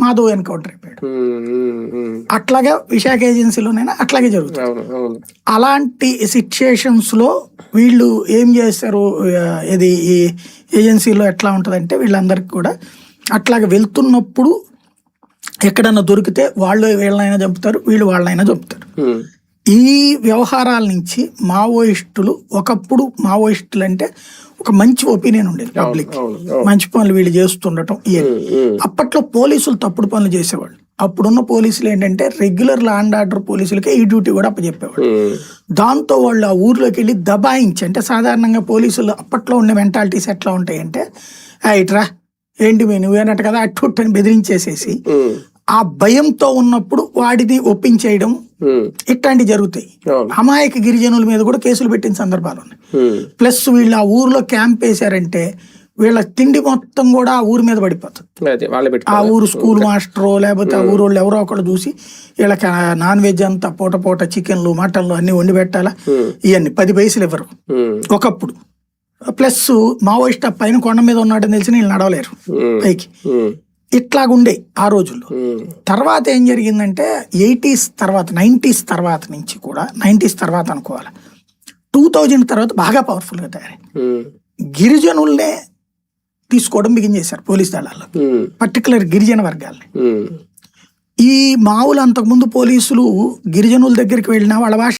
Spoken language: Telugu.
మాధవ్ ఎన్కౌంటర్ అయిపోయాడు. అట్లాగే విశాఖ ఏజెన్సీలోనైనా అట్లాగే జరుగుతుంది. అలాంటి సిచ్యుయేషన్స్లో వీళ్ళు ఏం చేస్తారు? ఇది ఈ ఏజెన్సీలో ఎట్లా ఉంటుందంటే వీళ్ళందరికీ కూడా అట్లాగే వెళ్తున్నప్పుడు ఎక్కడన్నా దొరికితే వాళ్ళు వీళ్ళనైనా చంపుతారు వీళ్ళు వాళ్ళనైనా చంపుతారు. ఈ వ్యవహారాల నుంచి మావోయిస్టులు ఒకప్పుడు మావోయిస్టులు అంటే ఒక మంచి ఒపీనియన్ ఉండేది పబ్లిక్. మంచి పనులు వీళ్ళు చేస్తుండటం అప్పట్లో పోలీసులు తప్పుడు పనులు చేసేవాళ్ళు. అప్పుడున్న పోలీసులు ఏంటంటే రెగ్యులర్ లా అండ్ ఆర్డర్ పోలీసులకే ఈ డ్యూటీ కూడా అప్పచెప్పేవాళ్ళు. దాంతో వాళ్ళు ఆ ఊర్లోకి వెళ్ళి దబాయించి అంటే సాధారణంగా పోలీసులు అప్పట్లో ఉండే మెంటాలిటీస్ ఎట్లా ఉంటాయంటే "ఆ, ఇట్రా ఏంటి మీ నువ్వేనట్టు కదా అట్టు అని బెదిరించేసేసి ఆ భయంతో ఉన్నప్పుడు వాడిని ఒప్పించేయడం ఇట్లాంటివి జరుగుతాయి. అమాయక గిరిజనుల మీద కూడా కేసులు పెట్టిన సందర్భాలు ఉన్నాయి. ప్లస్ వీళ్ళు ఆ ఊర్లో క్యాంప్ వేశారంటే వీళ్ళ తిండి మొత్తం కూడా ఆ ఊరి మీద పడిపోతుంది. ఆ ఊరు స్కూల్ మాస్టరో లేకపోతే ఆ ఊరు వాళ్ళు ఎవరో ఒకళ్ళు చూసి వీళ్ళకి నాన్ వెజ్ అంతా పూట పూట చికెన్లు మటన్లు అన్ని వండి పెట్టాలా? ఇవన్నీ పది పైసలు ఇవ్వరు. ఒకప్పుడు. ప్లస్ మావోయిస్ట్ ఆ పైన కొండ మీద ఉన్నాడని తెలిసి వీళ్ళు నడవలేరు. పైకి. ఇట్లాగుండే ఆ రోజుల్లో. తర్వాత ఏం జరిగిందంటే ఎయిటీస్ తర్వాత నైంటీస్ తర్వాత నుంచి కూడా నైంటీస్ తర్వాత అనుకోవాలి టూ థౌజండ్ తర్వాత బాగా పవర్ఫుల్గా తయారై గిరిజనుల్నే తీసుకోవడం బిగిన్ చేశారు పోలీస్ దళాల్లో పర్టికులర్ గిరిజన వర్గాల్ని. ఈ మావులు అంతకుముందు పోలీసులు గిరిజనుల దగ్గరికి వెళ్ళినా వాళ్ళ భాష